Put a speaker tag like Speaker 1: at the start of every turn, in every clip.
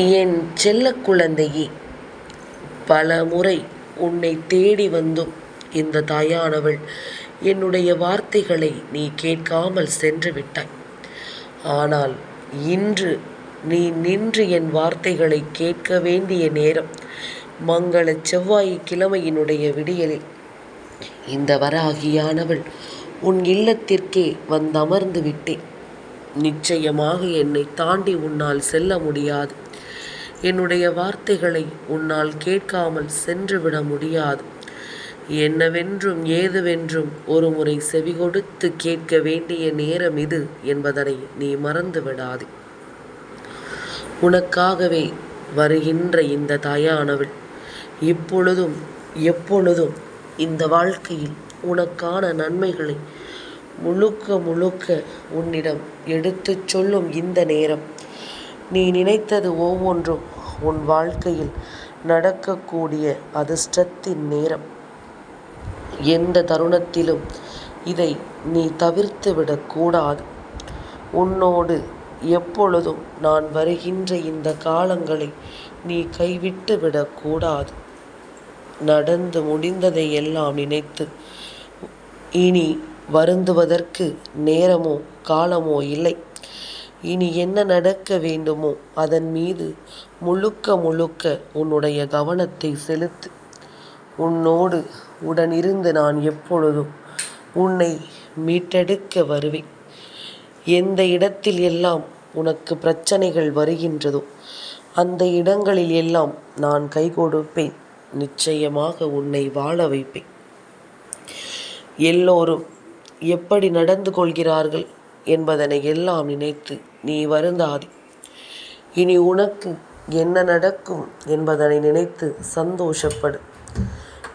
Speaker 1: என் செல்ல குழந்தையே பல முறை உன்னை தேடி வந்தும் இந்த தாயானவள் என்னுடைய வார்த்தைகளை நீ கேட்காமல் சென்று விட்டாய். ஆனால் இன்று நீ நின்று என் வார்த்தைகளை கேட்க வேண்டிய நேரம் மங்கள செவ்வாய் கிழமையினுடைய விடியலில். இந்த வராகியானவள் உன் இல்லத்திற்கே வந்தமர்ந்து விட்டேன். நிச்சயமாக என்னை தாண்டி உன்னால் செல்ல முடியாது. என்னுடைய வார்த்தைகளை உன்னால் கேட்காமல் சென்றுவிட முடியாது. என்னவென்றும் ஏதுவென்றும் ஒருமுறை செவிகொடுத்து கேட்க வேண்டிய நேரம் இது என்பதனை நீ மறந்து விடாதே உனக்காகவே வருகின்ற இந்த தாயானவள் இப்பொழுதும் எப்பொழுதும் இந்த வாழ்க்கையில் உனக்கான நன்மைகளை முழுக்க முழுக்க உன்னிடம் எடுத்துச் சொல்லும் இந்த நேரம் நீ நினைத்தது ஒவ்வொன்றும் உன் வாழ்க்கையில் நடக்கக்கூடிய அதிர்ஷ்டத்தின் நேரம். எந்த தருணத்திலும் இதை நீ தவிர்த்து விடக்கூடாது உன்னோடு எப்பொழுதும் நான் வருகின்ற இந்த காலங்களை நீ கைவிட்டு விடக்கூடாது நடந்து முடிந்ததை எல்லாம் நினைத்து இனி வருந்துவதற்கு நேரமோ காலமோ இல்லை. இனி என்ன நடக்க வேண்டுமோ அதன் மீது முழுக்க முழுக்க உன்னுடைய கவனத்தை செலுத்து. உன்னோடு உடனிருந்து நான் எப்பொழுதும் உன்னை மீட்டெடுக்க வருவேன். எந்த இடத்தில் எல்லாம் உனக்கு பிரச்சனைகள் வருகின்றதோ அந்த இடங்களில் எல்லாம் நான் கை கொடுப்பேன். நிச்சயமாக உன்னை வாழ வைப்பேன். எல்லோரும் எப்படி நடந்து கொள்கிறார்கள் என்பதனை எல்லாம் நினைத்து நீ வருந்தாதே. இனி உனக்கு என்ன நடக்கும் என்பதனை நினைத்து சந்தோஷப்படு.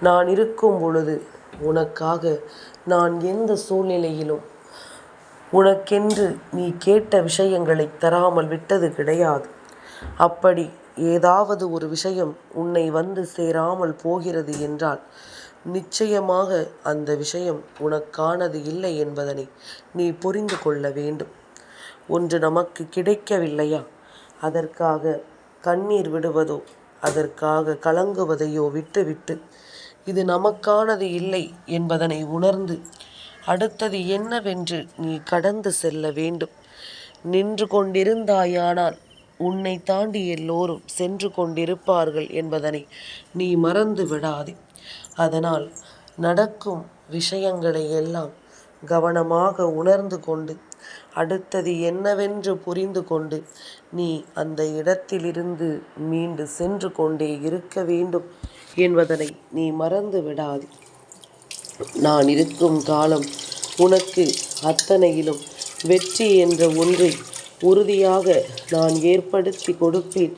Speaker 1: நான் இருக்கும் பொழுது உனக்காக நான் எந்த சூழ்நிலையிலும் உனக்கென்று நீ கேட்ட விஷயங்களை தராமல் விட்டது கிடையாது. அப்படி ஏதாவது ஒரு விஷயம் உன்னை வந்து சேராமல் போகிறது என்றால் நிச்சயமாக அந்த விஷயம் உனக்கானது இல்லை என்பதனை நீ புரிந்து கொள்ள வேண்டும். ஒன்று நமக்கு கிடைக்கவில்லையா? அதற்காக கண்ணீர் விடுவதோ அதற்காக கலங்குவதையோ விட்டுவிட்டு இது நமக்கானது இல்லை என்பதனை உணர்ந்து அடுத்தது என்னவென்று நீ கடந்து செல்ல வேண்டும். நின்று கொண்டிருந்தாயானால் உன்னை தாண்டி எல்லோரும் சென்று கொண்டிருப்பார்கள் என்பதனை நீ மறந்து விடாதே. அதனால் நடக்கும் விஷயங்களை எல்லாம் கவனமாக உணர்ந்து கொண்டு அடுத்தது என்னவென்று புரிந்து கொண்டு நீ அந்த இடத்திலிருந்து மீண்டு சென்று கொண்டே இருக்க வேண்டும் என்பதனை நீ மறந்து விடாதே. நான் இருக்கும் காலம் உனக்கு அத்தனையிலும் வெற்றி என்ற ஒன்றை உறுதியாக நான் ஏற்படுத்தி கொடுப்பேன்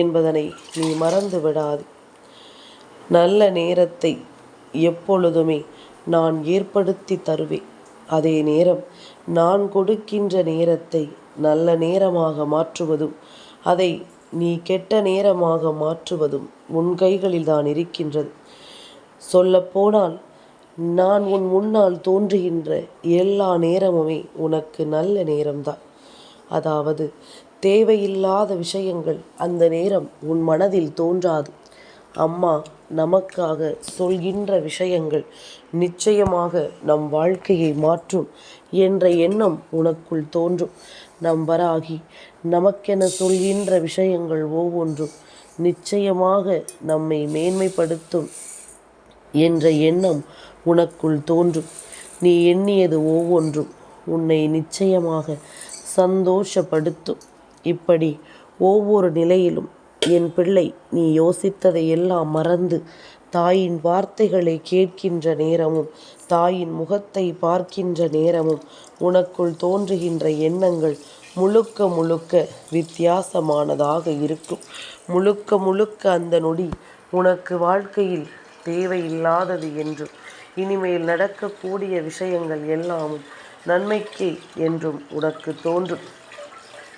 Speaker 1: என்பதனை நீ மறந்து விடாது. நல்ல நேரத்தை எப்பொழுதுமே நான் ஏற்படுத்தி தருவேன். அதே நேரம் நான் கொடுக்கின்ற நேரத்தை நல்ல நேரமாக மாற்றுவதும் அதை நீ கெட்ட நேரமாக மாற்றுவதும் உன் கைகளில் தான் இருக்கின்றது. சொல்லப்போனால் நான் உன் முன்னால் தோன்றுகின்ற எல்லா நேரமுமே உனக்கு நல்ல நேரம்தான். அதாவது தேவையில்லாத விஷயங்கள் அந்த நேரம் உன் மனதில் தோன்றாது. அம்மா நமக்காக சொல்கின்ற விஷயங்கள் நிச்சயமாக நம் வாழ்க்கையை மாற்றும் என்ற எண்ணம் உனக்குள் தோன்றும். நம் வராகி நமக்கென சொல்கின்ற விஷயங்கள் ஒவ்வொன்றும் நிச்சயமாக நம்மை மேன்மைப்படுத்தும் என்ற எண்ணம் உனக்குள் தோன்றும். நீ எண்ணியது ஒவ்வொன்றும் உன்னை நிச்சயமாக சந்தோஷப்படுத்தும். இப்படி ஒவ்வொரு நிலையிலும் என் பிள்ளை நீ யோசித்ததை எல்லாம் மறந்து தாயின் வார்த்தைகளை கேட்கின்ற நேரமும் தாயின் முகத்தை பார்க்கின்ற நேரமும் உனக்குள் தோன்றுகின்ற எண்ணங்கள் முழுக்க முழுக்க வித்தியாசமானதாக இருக்கும். முழுக்க முழுக்க அந்த நொடி உனக்கு வாழ்க்கையில் தேவையில்லாதது என்றும் இனிமேல் நடக்கக்கூடிய விஷயங்கள் எல்லாமும் நன்மைக்கு என்றும் உனக்கு தோன்றும்.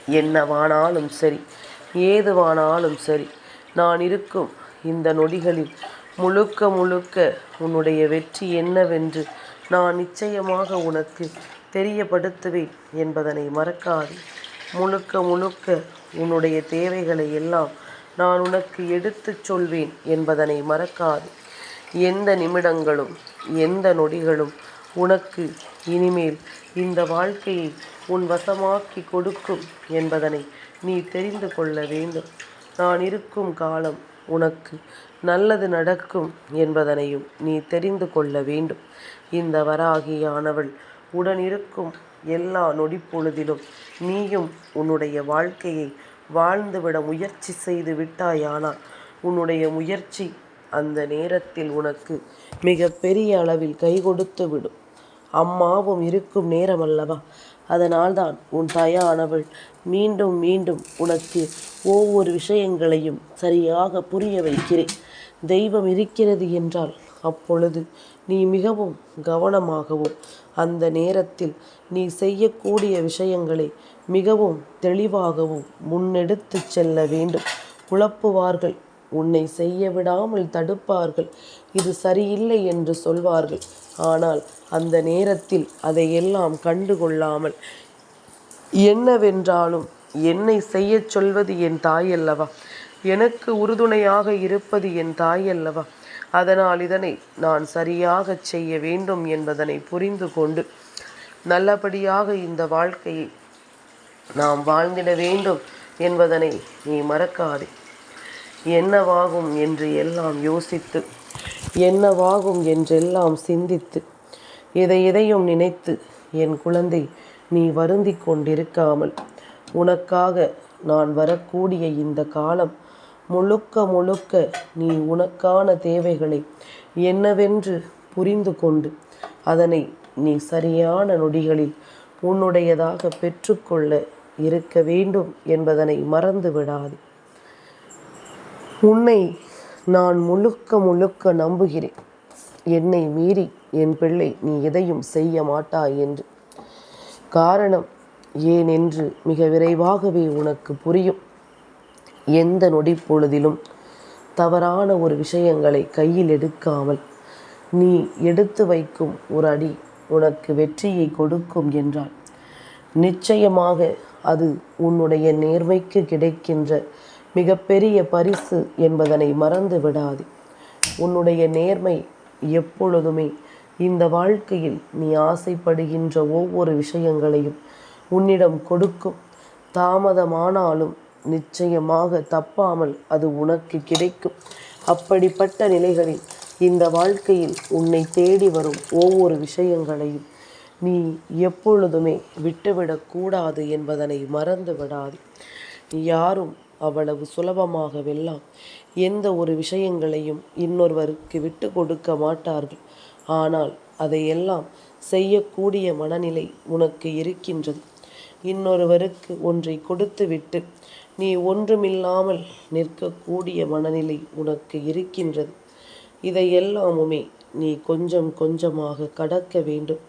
Speaker 1: என்னவானாலும் சரி ஏதுவானாலும் சரி நான் இருக்கும் இந்த நொடிகளில் முழுக்க முழுக்க உன்னுடைய வெற்றி என்னவென்று நான் நிச்சயமாக உனக்கு தெரியப்படுத்துவேன் என்பதனை மறக்காது. முழுக்க முழுக்க உன்னுடைய தேவைகளை எல்லாம் நான் உனக்கு எடுத்துச் சொல்வேன் என்பதனை மறக்காது. எந்த நிமிடங்களும் எந்த நொடிகளும் உனக்கு இனிமேல் இந்த வாழ்க்கையை உன் வசமாக்கி கொடுக்கும் என்பதனை நீ தெரிந்து கொள்ள வேண்டும். நான் இருக்கும் காலம் உனக்கு நல்லது நடக்கும் என்பதனையும் நீ தெரிந்து கொள்ள வேண்டும். இந்த வராகியானவள் உடனிருக்கும் எல்லா நொடிப்பொழுதிலும் நீயும் உன்னுடைய வாழ்க்கையை வாழ்ந்துவிட முயற்சி செய்து விட்டாயானால் உன்னுடைய முயற்சி அந்த நேரத்தில் உனக்கு மிக பெரிய அளவில் கை கொடுத்து விடும் அம்மாவும் இருக்கும் நேரம் அல்லவா அதனால்தான் உன் தாயானவள் மீண்டும் மீண்டும் உனக்கு ஒவ்வொரு விஷயங்களையும் சரியாக புரிய வைக்கிறேன். தெய்வம் இருக்கிறது என்றால் அப்பொழுது நீ மிகவும் கவனமாகவும் அந்த நேரத்தில் நீ செய்யக்கூடிய விஷயங்களை மிகவும் தெளிவாகவும் முன்னெடுத்து செல்ல வேண்டும். குழப்புவார்கள் உன்னை செய்ய விடாமல் தடுப்பார்கள். இது சரியில்லை என்று சொல்வார்கள். ஆனால் அந்த நேரத்தில் அதையெல்லாம் கண்டுகொள்ளாமல் என்னவென்றாலும் என்னை செய்யச் சொல்வது என் தாய் அல்லவா எனக்கு உறுதுணையாக இருப்பது என் தாய் அல்லவா அதனால் இதனை நான் சரியாக செய்ய வேண்டும் என்பதனை புரிந்து கொண்டு நல்லபடியாக இந்த வாழ்க்கையை நாம் வாழ்ந்திட வேண்டும் என்பதனை நீ மறக்காதே. என்னவாகும் என்று எல்லாம் யோசித்து என்னவாகும் என்றெல்லாம் சிந்தித்து எதை எதையும் நினைத்து என் குழந்தை நீ வருந்தி கொண்டிருக்காமல் உனக்காக நான் வரக்கூடிய இந்த காலம் முழுக்க முழுக்க நீ உனக்கான தேவைகளை என்னவென்று புரிந்து கொண்டு அதனை நீ சரியான நொடிகளில் உன்னுடையதாக பெற்றுக்கொள்ள இருக்க வேண்டும் என்பதனை மறந்து விடாது உன்னை நான் முழுக்க முழுக்க நம்புகிறேன். என்னை மீறி என் பிள்ளை நீ எதையும் செய்ய மாட்டாய் என்று. காரணம் ஏன் என்று மிக விரைவாகவே உனக்கு புரியும். எந்த நொடி பொழுதிலும் தவறான ஒரு விஷயங்களை கையில் எடுக்காமல் நீ எடுத்து வைக்கும் ஒரு அடி உனக்கு வெற்றியை கொடுக்கும் என்றால் நிச்சயமாக அது உன்னுடைய நேர்மைக்கு கிடைக்கின்ற மிகப்பெரிய பரிசு என்பதனை மறந்து விடாது. உன்னுடைய நேர்மை எப்பொழுதுமே இந்த வாழ்க்கையில் நீ ஆசைப்படுகின்ற ஒவ்வொரு விஷயங்களையும் உன்னிடம் கொடுக்கும். தாமதமானாலும் நிச்சயமாக தப்பாமல் அது உனக்கு கிடைக்கும். அப்படிப்பட்ட நிலைகளில் இந்த வாழ்க்கையில் உன்னை தேடி வரும் ஒவ்வொரு விஷயங்களையும் நீ எப்பொழுதுமே விட்டுவிடக்கூடாது என்பதனை மறந்து விடாது. யாரும் அவ்வளவு சுலபமாகவெல்லாம் எந்த ஒரு விஷயங்களையும் இன்னொருவருக்கு விட்டு கொடுக்க மாட்டார்கள். ஆனால் அதையெல்லாம் செய்யக்கூடிய மனநிலை உனக்கு இருக்கின்றது. இன்னொருவருக்கு ஒன்றை கொடுத்துவிட்டு நீ ஒன்றுமில்லாமல் நிற்கக்கூடிய மனநிலை உனக்கு இருக்கின்றது. இதையெல்லாமுமே நீ கொஞ்சம் கொஞ்சமாக கடக்க வேண்டும்.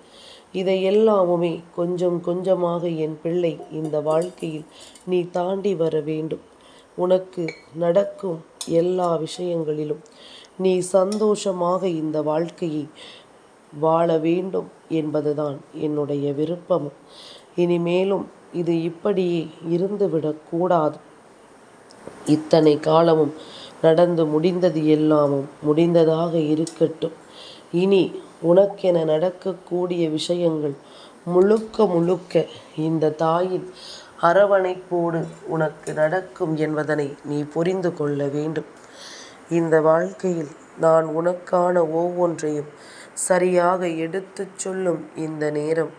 Speaker 1: இதையெல்லாமுமே கொஞ்சம் கொஞ்சமாக என் பிள்ளை இந்த வாழ்க்கையில் நீ தாண்டி வர வேண்டும். உனக்கு நடக்கும் எல்லா விஷயங்களிலும் நீ சந்தோஷமாக இந்த வாழ்க்கையை வாழ வேண்டும் என்பதுதான் என்னுடைய விருப்பமும் இனிமேலும் இது இப்படியே இருந்துவிடக்கூடாது இத்தனை காலமும் நடந்து முடிந்தது எல்லாமும் முடிந்ததாக இருக்கட்டும். இனி உனக்கென நடக்கக்கூடிய விஷயங்கள் முழுக்க முழுக்க இந்த தாயின் அரவணைப்போடு உனக்கு நடக்கும் என்பதனை நீ புரிந்து கொள்ள வேண்டும். இந்த வாழ்க்கையில் நான் உனக்கான ஒவ்வொன்றையும் சரியாக எடுத்துச் சொல்லும் இந்த நேரம்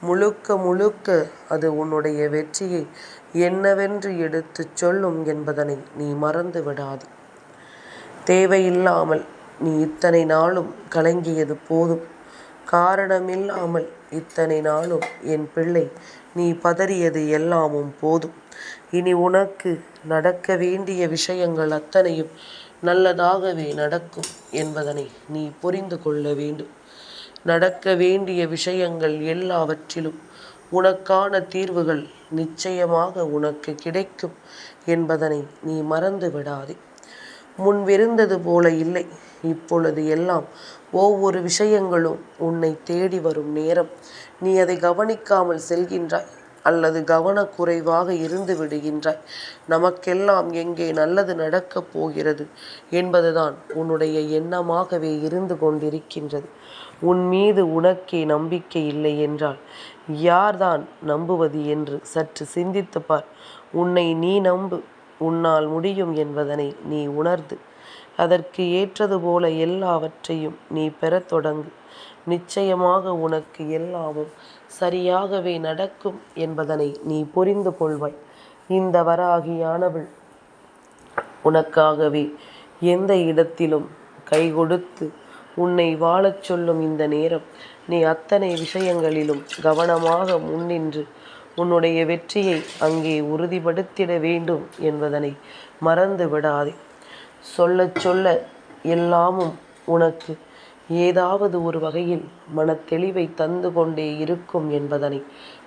Speaker 1: முழுக்க முழுக்க அது உன்னுடைய வெற்றியை என்னவென்று எடுத்துச் சொல்லும் என்பதனை நீ மறந்து விடாது. தேவையில்லாமல் நீ இத்தனை நாளும் கலங்கியது போதும். காரணமில்லாமல் இத்தனை நாளும் என் பிள்ளை நீ பதறியது எல்லாமும் போதும். இனி உனக்கு நடக்க வேண்டிய விஷயங்கள் அத்தனையும் நல்லதாகவே நடக்கும் என்பதனை நீ புரிந்து கொள்ள வேண்டும். நடக்க வேண்டிய விஷயங்கள் எல்லாவற்றிலும் உனக்கான தீர்வுகள் நிச்சயமாக உனக்கு கிடைக்கும் என்பதனை நீ மறந்து விடாதே. முன்விருந்தது போல இல்லை. இப்பொழுது எல்லாம் ஒவ்வொரு விஷயங்களும் உன்னை தேடி வரும் நேரம். நீ அதை கவனிக்காமல் செல்கின்றாய் அல்லது கவனக்குறைவாக இருந்து விடுகின்றாய். நமக்கெல்லாம் எங்கே நல்லது நடக்கப் போகிறது என்பதுதான் உன்னுடைய எண்ணமாகவே இருந்து கொண்டிருக்கின்றது. உன் மீது உனக்கே நம்பிக்கை இல்லை என்றால் யார்தான் நம்புவது என்று சற்று சிந்தித்து பார். உன்னை நீ நம்பு. உன்னால் முடியும் என்பதனை நீ உணர்ந்து அதற்கு ஏற்றது போல எல்லாவற்றையும் நீ பெறத் தொடங்கு. நிச்சயமாக உனக்கு எல்லாமும் சரியாகவே நடக்கும் என்பதனை நீ புரிந்து கொள்வாய். இந்த வராகியானவள் உனக்காகவே எந்த இடத்திலும் கை கொடுத்து உன்னை வாழச் சொல்லும் இந்த நேரம் நீ அத்தனை விஷயங்களிலும் கவனமாக முன்னின்று உன்னுடைய வெற்றியை அங்கே உறுதிப்படுத்திட வேண்டும் என்பதனை மறந்து விடாதே சொல்ல சொல்ல எல்லாமும் உனக்கு ஏதாவது ஒரு வகையில் மனத்தெளிவை தந்து கொண்டே இருக்கும் என்பதனை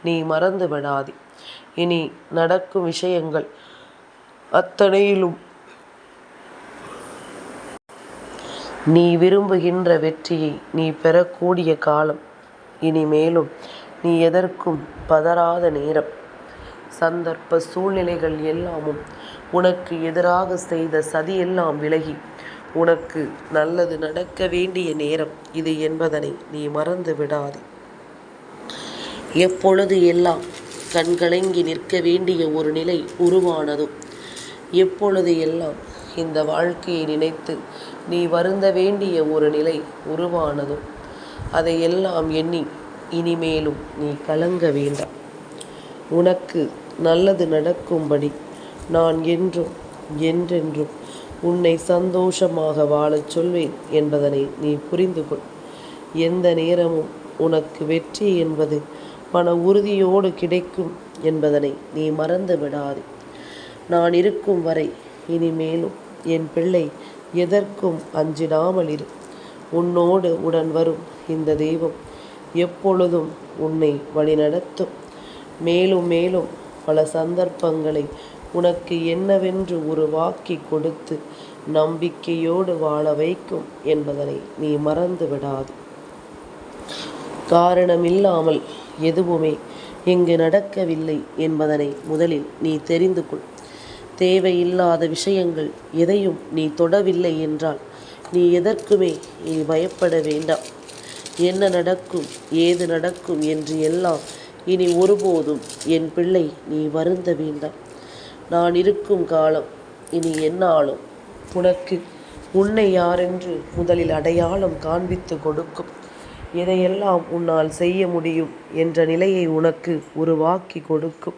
Speaker 1: நீ மறந்து விடாதே. இனி நடக்கும் விஷயங்கள் அத்தனையிலும் நீ விரும்புகின்ற வெற்றியை நீ பெறக்கூடிய காலம். இனிமேலும் நீ எதற்கும் பதறாத நேரம். சந்தர்ப்ப சூழ்நிலைகள் எல்லாமும் உனக்கு எதிராக செய்த சதியெல்லாம் விலகி. உனக்கு நல்லது நடக்க வேண்டிய நேரம் இது என்பதனை நீ மறந்து விடாதே. எப்பொழுது எல்லாம் கண்கலங்கி நிற்க வேண்டிய ஒரு நிலை உருவானதோ எப்பொழுது எல்லாம் இந்த வாழ்க்கையை நினைத்து நீ வருந்த வேண்டிய ஒரு நிலை உருவானதோ அதையெல்லாம் எண்ணி இனிமேலும் நீ கலங்க வேண்டாம். உனக்கு நல்லது நடக்கும்படி நான் என்றும் என்றென்றும் உன்னை சந்தோஷமாக வாழச் சொல்வேன் என்பதனை நீ புரிந்து கொள் எந்த நேரமும் உனக்கு வெற்றி என்பது மன உறுதியோடு கிடைக்கும் என்பதனை நீ மறந்து விடாது. நான் இருக்கும் வரை இனிமேலும் என் பிள்ளை எதற்கும் அஞ்சிடாமல் இரு. உன்னோடு உடன் வரும் இந்த தெய்வம் எப்பொழுதும் உன்னை வழிநடத்தும். மேலும் மேலும் பல சந்தர்ப்பங்களை உனக்கு என்னவென்று ஒரு வாக்கி கொடுத்து நம்பிக்கையோடு வாழ வைக்கும் என்பதனை நீ மறந்து விடாது காரணமில்லாமல் எதுவுமே இங்கு நடக்கவில்லை என்பதனை முதலில் நீ தெரிந்து கொள். தேவையில்லாத விஷயங்கள் எதையும் நீ தொடவில்லை என்றால் நீ எதற்குமே நீ பயப்பட வேண்டாம். என்ன நடக்கும் ஏது நடக்கும் என்று எல்லாம் இனி ஒருபோதும் என் பிள்ளை நீ வருந்த வேண்டாம். நான் இருக்கும் காலம் இனி என்னாலும் உனக்கு உன்னை யாரென்று முதலில் அடையாளம் காண்பித்து கொடுக்கும். எதையெல்லாம் உன்னால் செய்ய முடியும் என்ற நிலையை உனக்கு உருவாக்கி கொடுக்கும்.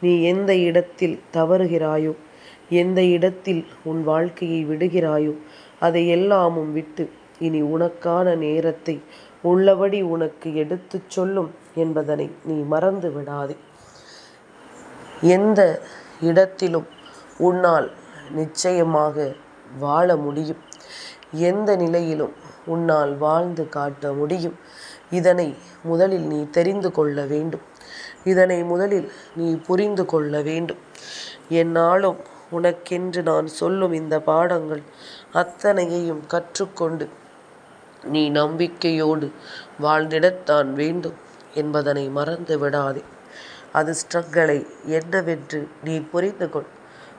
Speaker 1: நீ எந்த இடத்தில் தவறுகிறாயோ எந்த இடத்தில் உன் வாழ்க்கையை விடுகிறாயோ அதை எல்லாமும் விட்டு இனி உனக்கான நேரத்தை உள்ளபடி உனக்கு எடுத்துச் சொல்லும் என்பதனை நீ மறந்து விடாதே எந்த இடத்திலும் உன்னால் நிச்சயமாக வாழ முடியும். எந்த நிலையிலும் உன்னால் வாழ்ந்து காட்ட முடியும். இதனை முதலில் நீ தெரிந்து கொள்ள வேண்டும். இதனை முதலில் நீ புரிந்து கொள்ள வேண்டும். என்னாலும் உனக்கென்று நான் சொல்லும் இந்த பாடங்கள் அத்தனையையும் கற்றுக்கொண்டு நீ நம்பிக்கையோடு வாழ்ந்திடத்தான் வேண்டும் என்பதனை மறந்து விடாதே அதிர்ஷ்டங்களை என்னவென்று நீ புரிந்து கொள்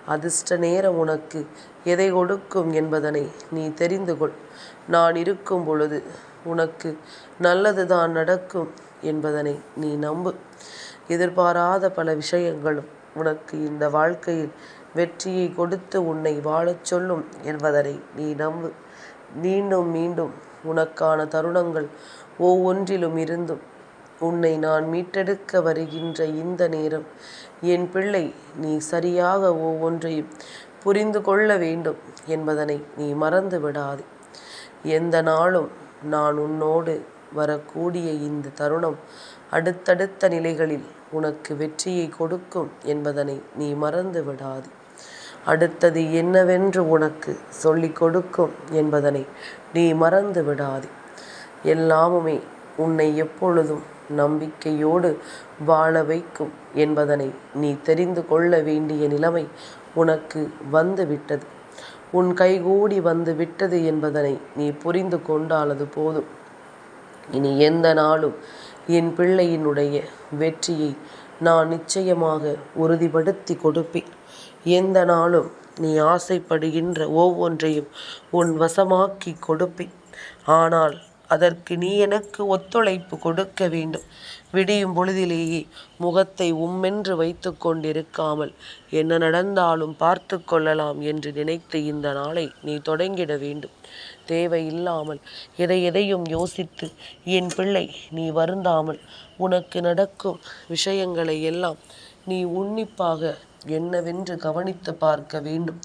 Speaker 1: அதிர்ஷ்ட நேரம் உனக்கு எதை கொடுக்கும் என்பதனை நீ தெரிந்து கொள் நான் இருக்கும் பொழுது உனக்கு நல்லது தான் நடக்கும் என்பதனை நீ நம்பு. எதிர்பாராத பல விஷயங்களும் உனக்கு இந்த வாழ்க்கையில் வெற்றியை கொடுத்து உன்னை வாழச் சொல்லும் என்பதனை நீ நம்பு. மீண்டும் மீண்டும் உனக்கான தருணங்கள் ஒவ்வொன்றிலும் இருந்தும் உன்னை நான் மீட்டெடுக்க வருகின்ற இந்த நேரம். என் பிள்ளை நீ சரியாக ஒவ்வொன்றையும் புரிந்து கொள்ள வேண்டும் என்பதனை நீ மறந்து விடாதே. எந்த நாளும் நான் உன்னோடு வரக்கூடிய இந்த தருணம் அடுத்தடுத்த நிலைகளில் உனக்கு வெற்றியை கொடுக்கும் என்பதனை நீ மறந்து விடாது. அடுத்தது என்னவென்று உனக்கு சொல்லிக் கொடுக்கும் என்பதனை நீ மறந்து விடாது. எல்லாமுமே உன்னை எப்பொழுதும் நம்பிக்கையோடு வாழ வைக்கும் என்பதனை நீ தெரிந்து கொள்ள வேண்டிய நிலைமை உனக்கு வந்து விட்டது உன் கைகூடி வந்து விட்டது என்பதனை நீ புரிந்து கொண்டாலது போதும். இனி எந்த நாளும் என் பிள்ளையினுடைய வெற்றியை நான் நிச்சயமாக உறுதிப்படுத்தி கொடுப்பேன். எந்த நாளும் நீ ஆசைப்படுகின்ற ஒவ்வொன்றையும் உன் வசமாக்கி கொடுப்பேன். ஆனால் அதற்கு நீ எனக்கு ஒத்துழைப்பு கொடுக்க வேண்டும். விடியும் பொழுதிலேயே முகத்தை உம்மென்று வைத்து கொண்டிருக்காமல் என்ன நடந்தாலும் பார்த்து கொள்ளலாம் என்று நினைத்து இந்த நாளை நீ தொடங்கிட வேண்டும். தேவையில்லாமல் எதை எதையும் யோசித்து என் பிள்ளை நீ வருந்தாமல் உனக்கு நடக்கும் விஷயங்களை எல்லாம் நீ உன்னிப்பாக என்னவென்று கவனித்து பார்க்க வேண்டும்.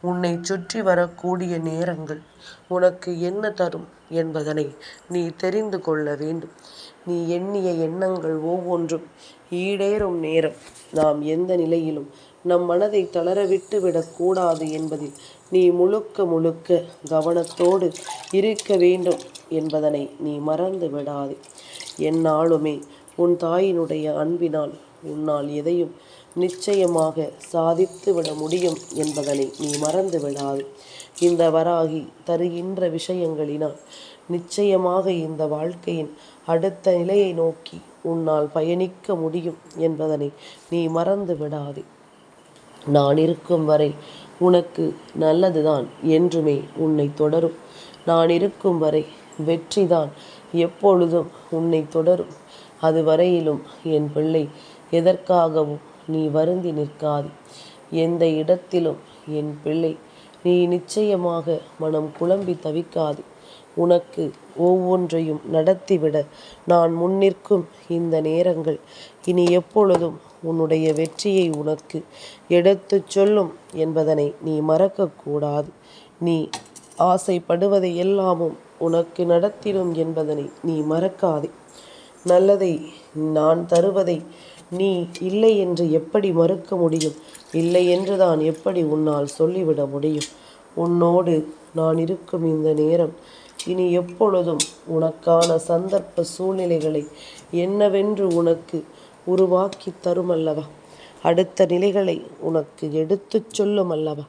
Speaker 1: உன்னை சுற்றி வரக்கூடிய நேரங்கள் உனக்கு என்ன தரும் என்பதனை நீ தெரிந்து கொள்ள வேண்டும். நீ எண்ணிய எண்ணங்கள் ஒவ்வொன்றும் ஈடேறும் நேரம். நாம் எந்த நிலையிலும் நம் மனதை தளரவிட்டு விடக்கூடாது என்பதில் நீ முழுக்க முழுக்க கவனத்தோடு இருக்க வேண்டும் என்பதனை நீ மறந்து விடாதே என்னாலுமே உன் தாயினுடைய அன்பினால் உன்னால் எதையும் நிச்சயமாக சாதித்து விட முடியும் என்பதனை நீ மறந்து விடாது. இந்த வராகி தருகின்ற விஷயங்களினால் நிச்சயமாக இந்த வாழ்க்கையின் அடுத்த நிலையை நோக்கி உன்னால் பயணிக்க முடியும் என்பதனை நீ மறந்து விடாதே. நான் இருக்கும் வரை உனக்கு நல்லதுதான் என்றுமே உன்னை தொடரும். நான் இருக்கும் வரை வெற்றிதான் எப்பொழுதும் உன்னை தொடரும். அது வரையிலும் என் பிள்ளை எதற்காகவும் நீ வருந்தி நிற்காது. எந்த இடத்திலும் என் பிள்ளை நீ நிச்சயமாக மனம் குழம்பி தவிக்காது. உனக்கு ஒவ்வொன்றையும் நடத்திவிட நான் முன்னிற்கும் இந்த நேரங்கள் இனி எப்பொழுதும் உன்னுடைய வெற்றியை உனக்கு எடுத்துச் சொல்லும் என்பதனை நீ மறக்கக்கூடாது நீ ஆசைப்படுவதை எல்லாமும் உனக்கு நடத்திடும் என்பதனை நீ மறக்காதே. நல்லதை நான் தருவதை நீ இல்லை என்று எப்படி மறுக்க முடியும்? இல்லை என்று தான் எப்படி உன்னால் சொல்லிவிட முடியும்? உன்னோடு நான் இருக்கும் இந்த நேரம் இனி எப்பொழுதும் உனக்கான சந்தர்ப்ப சூழ்நிலைகளை என்னவென்று உனக்கு உருவாக்கி தரும் அல்லவா அடுத்த நிலைகளை உனக்கு எடுத்துச் சொல்லும் அல்லவா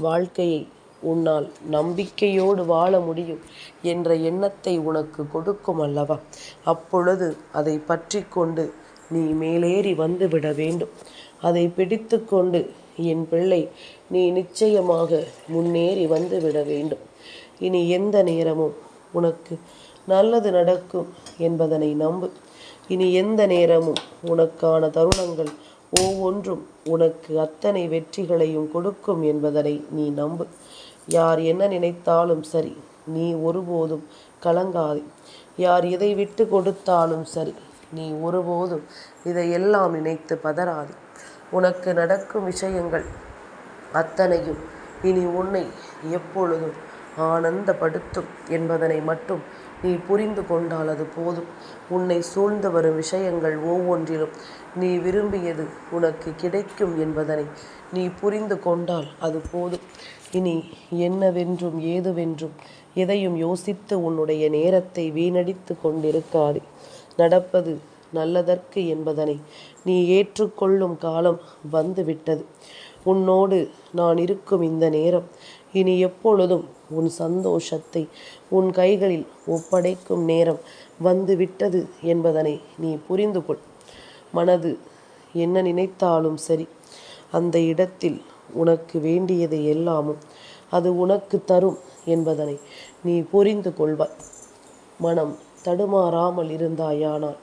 Speaker 1: வாழ்க்கையை உன்னால் நம்பிக்கையோடு வாழ முடியும் என்ற எண்ணத்தை உனக்கு கொடுக்கும் அல்லவா? அப்பொழுது அதை பற்றி கொண்டு நீ மேலேறி வந்து விட வேண்டும். அதை பிடித்து கொண்டு என் பிள்ளை நீ நிச்சயமாக முன்னேறி வந்து விட வேண்டும். இனி எந்த நேரமும் உனக்கு நல்லது நடக்கும் என்பதனை நம்பு. இனி எந்த நேரமும் உனக்கான தருணங்கள் ஒவ்வொன்றும் உனக்கு அத்தனை வெற்றிகளையும் கொடுக்கும் என்பதனை நீ நம்பு. யார் என்ன நினைத்தாலும் சரி நீ ஒருபோதும் கலங்காதே. யார் எதை விட்டு கொடுத்தாலும் சரி நீ ஒருபோதும் இதையெல்லாம் நினைத்து பதறாது. உனக்கு நடக்கும் விஷயங்கள் அத்தனையும் இனி உன்னை எப்பொழுதும் ஆனந்தப்படுத்தும் என்பதனை மட்டும் நீ புரிந்து கொண்டால் அது போதும். உன்னை சூழ்ந்து வரும் விஷயங்கள் ஒவ்வொன்றிலும் நீ விரும்பியது உனக்கு கிடைக்கும் என்பதனை நீ புரிந்து கொண்டால் அது போதும். இனி என்னவென்றும் ஏதுவென்றும் எதையும் யோசித்து உன்னுடைய நேரத்தை வீணடித்து கொண்டிருக்காதே. நடப்பது நல்லதற்கு என்பதனை நீ ஏற்றுக்கொள்ளும் காலம் வந்துவிட்டது. உன்னோடு நான் இருக்கும் இந்த நேரம் இனி எப்பொழுதும் உன் சந்தோஷத்தை உன் கைகளில் ஒப்படைக்கும் நேரம் வந்துவிட்டது என்பதனை நீ புரிந்து கொள் மனது என்ன நினைத்தாலும் சரி அந்த இடத்தில் உனக்கு வேண்டியது எல்லாமும் அது உனக்கு தரும் என்பதனை நீ புரிந்து கொள்வாய். மனம் தடுமாறாமல் இருந்தாயானால்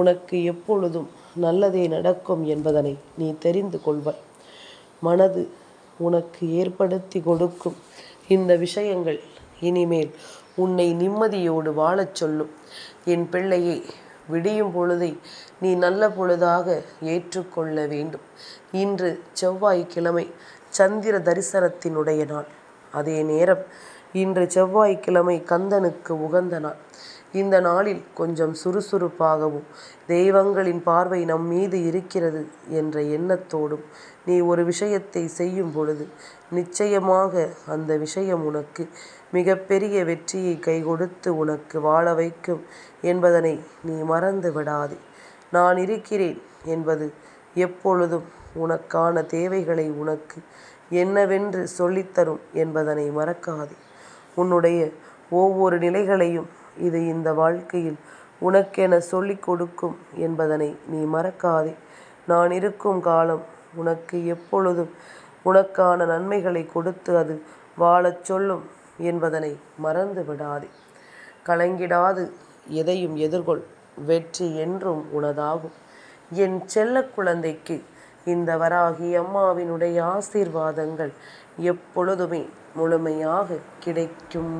Speaker 1: உனக்கு எப்பொழுதும் நல்லதே நடக்கும் என்பதனை நீ தெரிந்து கொள்வாய். மனது உனக்கு ஏற்படுத்தி கொடுக்கும் இந்த விஷயங்கள் இனிமேல் உன்னை நிம்மதியோடு வாழச் சொல்லும். என் பிள்ளையை விடியும் பொழுதை நீ நல்ல பொழுதாக ஏற்றுக்கொள்ள வேண்டும். இன்று செவ்வாய்க்கிழமை சந்திர தரிசனத்தினுடைய நாள். அதே நேரம் இன்று செவ்வாய்க்கிழமை கந்தனுக்கு உகந்த நாள். இந்த நாளில் கொஞ்சம் சுறுசுறுப்பாகவும் தெய்வங்களின் பார்வை நம் மீது இருக்கிறது என்ற எண்ணத்தோடும் நீ ஒரு விஷயத்தை செய்யும் பொழுது நிச்சயமாக அந்த விஷயம் உனக்கு மிகப்பெரிய வெற்றியை கை கொடுத்து உனக்கு வாழ வைக்கும் என்பதனை நீ மறந்து விடாதே. நான் இருக்கிறேன் என்பது எப்பொழுதும் உனக்கான தேவைகளை உனக்கு என்னவென்று சொல்லித்தரும் என்பதனை மறக்காதே. உன்னுடைய ஒவ்வொரு நிலைகளையும் இது இந்த வாழ்க்கையில் உனக்கென சொல்லிக் கொடுக்கும் என்பதனை நீ மறக்காதே. நான் இருக்கும் காலம் உனக்கு எப்பொழுதும் உனக்கான நன்மைகளை கொடுத்து அது வாழச் சொல்லும் என்பதனை மறந்து விடாதே. கலங்கிடாது எதையும் எதிர்கொள். வெற்றி என்றும் உனதாகும். என் செல்ல குழந்தைக்கு இந்த வராகி அம்மாவினுடைய ஆசீர்வாதங்கள் எப்பொழுதுமே முழுமையாக கிடைக்கும்.